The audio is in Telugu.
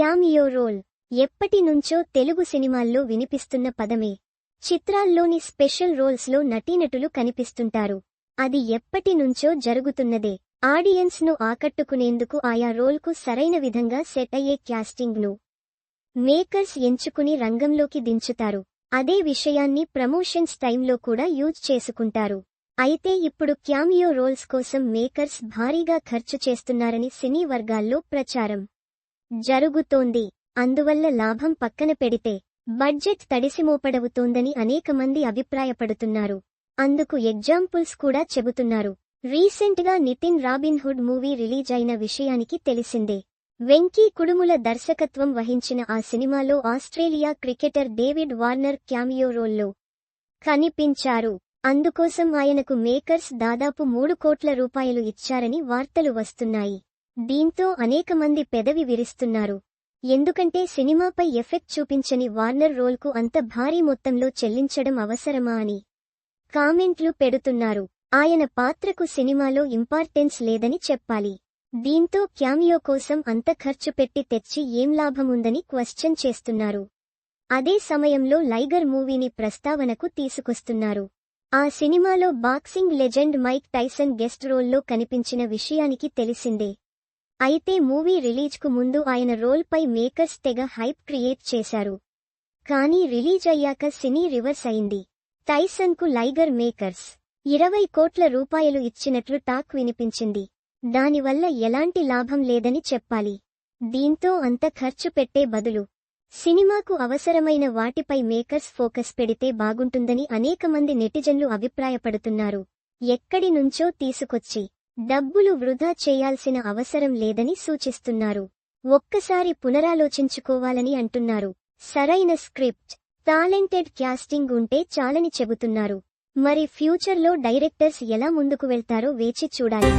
క్యామియో రోల్ ఎప్పటి నుంచో తెలుగు సినిమాల్లో వినిపిస్తున్న పదమే. చిత్రాల్లోని స్పెషల్ రోల్స్లో నటీనటులు కనిపిస్తుంటారు. అది ఎప్పటి నుంచో జరుగుతున్నదే. ఆడియన్స్ను ఆకట్టుకునేందుకు ఆయా రోల్కు సరైన విధంగా సెట్ అయ్యే క్యాస్టింగ్ను మేకర్స్ ఎంచుకుని రంగంలోకి దించుతారు. అదే విషయాన్ని ప్రమోషన్స్ టైంలో కూడా యూజ్ చేసుకుంటారు. అయితే ఇప్పుడు క్యామియో రోల్స్ కోసం మేకర్స్ భారీగా ఖర్చు చేస్తున్నారని సినీ వర్గాల్లో ప్రచారం. జరుగుతోంది. అందువల్ల లాభం పక్కన పెడితే బడ్జెట్ తడిసిమోపడవుతోందని అనేక మంది అభిప్రాయపడుతున్నారు. అందుకు ఎగ్జాంపుల్స్ కూడా చెబుతున్నారు. రీసెంట్గా నితిన్ రాబిన్హుడ్ మూవీ రిలీజ్ అయిన విషయానికి తెలిసిందే. వెంకీ కుడుముల దర్శకత్వం వహించిన ఆ సినిమాలో Australia cricketer David Warner cameo రోల్లో కనిపించారు. అందుకోసం ఆయనకు మేకర్స్ దాదాపు మూడు కోట్ల రూపాయలు ఇచ్చారని వార్తలు వస్తున్నాయి. దీంతో అనేక మంది పెదవి విరిస్తున్నారు. ఎందుకంటే సినిమాపై ఎఫెక్ట్ చూపించని వార్నర్ రోల్కు అంత భారీ మొత్తంలో చెల్లించడం అవసరమా అని కామెంట్లు పెడుతున్నారు. ఆయన పాత్రకు సినిమాలో ఇంపార్టెన్స్ లేదని చెప్పాలి. దీంతో క్యామియో కోసం అంత ఖర్చు పెట్టి తెచ్చి ఏం లాభముందని క్వశ్చన్ చేస్తున్నారు. అదే సమయంలో లైగర్ మూవీని ప్రస్తావనకు తీసుకొస్తున్నారు. ఆ సినిమాలో boxing legend Mike Tyson guest రోల్లో కనిపించిన విషయానికి తెలిసిందే. అయితే మూవీ రిలీజ్కు ముందు ఆయన రోల్పై మేకర్స్ తెగ హైప్ క్రియేట్ చేశారు. కానీ రిలీజ్ అయ్యాక సినీ రివర్స్ అయింది. టైసన్కు లైగర్ మేకర్స్. ఇరవై కోట్ల రూపాయలు ఇచ్చినట్లు టాక్ వినిపించింది. దానివల్ల ఎలాంటి లాభం లేదని చెప్పాలి. దీంతో అంత ఖర్చు పెట్టే బదులు. సినిమాకు అవసరమైన వాటిపై మేకర్స్ ఫోకస్ పెడితే బాగుంటుందని అనేకమంది నెటిజన్లు అభిప్రాయపడుతున్నారు. ఎక్కడి నుంచో తీసుకొచ్చి. డబ్బులు వృధా చేయాల్సిన అవసరం లేదని సూచిస్తున్నారు. ఒక్కసారి పునరాలోచించుకోవాలని అంటున్నారు. సరైన స్క్రిప్ట్ టాలెంటెడ్ క్యాస్టింగ్ ఉంటే చాలని చెబుతున్నారు. మరి ఫ్యూచర్లో డైరెక్టర్స్ ఎలా ముందుకు వెళ్తారో వేచి చూడాలి.